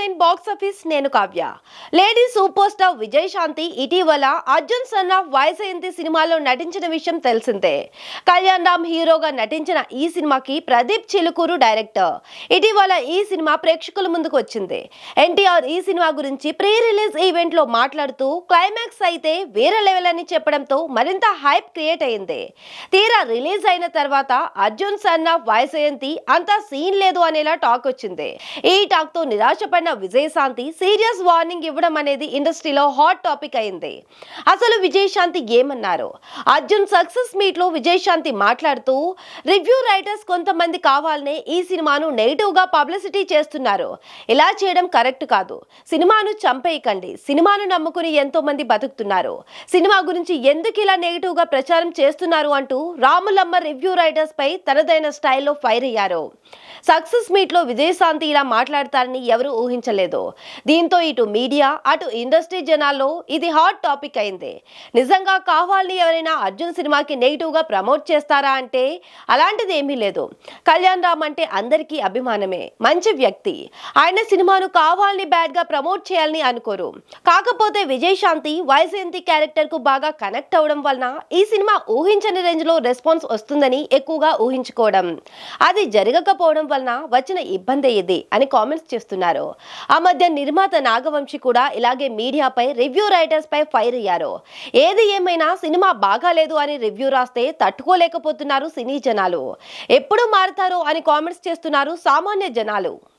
Nine box office నేను Kavya. Lady super star Vijayashanti ఇటీవల Arjun son of Vyjayanthi సినిమాలో నటించిన విషయం తెలిసిందే. కళ్యాణ్ రామ్ హీరోగా నటించిన ఈ సినిమాకి ప్రదీప్ చిలుకూరు డైరెక్టర్. ఇటీవల ఈ సినిమా ప్రేక్షకుల ముందుకు వచ్చింది. ఎన్టీఆర్ ఈ సినిమా గురించి ప్రీ రిలీజ్ ఈవెంట్లో మాట్లాడుతూ క్లైమాక్స్ అయితే వేరే లెవెల్ అని చెప్పడంతో మరింత హైప్ క్రియేట్ అయింది. తీరా రిలీజ్ అయిన తర్వాత అర్జున్ సన్ ఆఫ్ వైజయంతి అంత సీన్ లేదు అనేలా టాక్ వచ్చింది. ఈ టాక్తో నిరాశపడిన విజయశాంతి సీరియస్ వార్నింగ్ ఇవ్వడం అనేది ఇండస్ట్రీలో హాట్ టాపిక్ అయింది. అసలు విజయశాంతి ఏమన్నారు? అర్జున్ సక్సెస్ మీట్లో విజయశాంతి మాట్లాడుతూ రివ్యూ రైటర్స్ కొంతమంది కావాలనే ఈ సినిమాను నెగిటివ్గా పబ్లిసిటీ చేస్తున్నారు. ఇలా చేయడం కరెక్ట్ కాదు. సినిమాను చంపేయకండి. సినిమాను నమ్ముకుని ఎంతో మంది బతుకుతున్నారు. సినిమా గురించి ఎందుకు ఇలా నెగిటివ్గా ప్రచారం చేస్తున్నారు? అంటూ రాములమ్మ రివ్యూ రైటర్స్ పై తనదైన స్టైల్లో ఫైర్ అయ్యారు. సక్సెస్ మీట్లో విజయశాంతి ఇలా మాట్లాడతారని ఎవరు ఊహించలేదు. దీంతో ఇటు మీడియా అటు ఇండస్ట్రీ జనాల్లో ఇది హాట్ టాపిక్ అయింది. నిజంగా కావాలని ఎవరైనా అర్జున్ సినిమాకి నెగిటివ్గా ప్రమోట్ చేస్తారా అంటే అలాంటిది ఏమీ లేదు. కళ్యాణ్ రామ్ అంటే అందరికీ అభిమానమే మంచి వ్యక్తి. ఆయన సినిమాను కావాలని బ్యాడ్గా ప్రమోట్ చేయాలని అనుకోరు. కాకపోతే విజయశాంతి వైజయంతి క్యారెక్టర్కు బాగా కనెక్ట్ అవడం వలన ఈ సినిమా ఊహించని రేంజ్లో రెస్పాన్స్ వస్తుందని ఎక్కువగా ఊహించుకోవడం. అది జరగకపోవడం వలన వచ్చిన ఇబ్బంది ఇది అని కామెంట్స్ చేస్తున్నారు. ఆ మధ్య నిర్మాత నాగవంశి కూడా ఇలాగే మీడియాపై రివ్యూ రైటర్స్ పై ఫైర్ అయ్యారు. ఏది ఏమైనా సినిమా బాగాలేదు అని రివ్యూ రాస్తే తట్టుకోలేకపోతున్నారు సినీ జనాలు. ఎప్పుడు మారుతారో అని కామెంట్స్ చేస్తున్నారు సామాన్య జనాలు.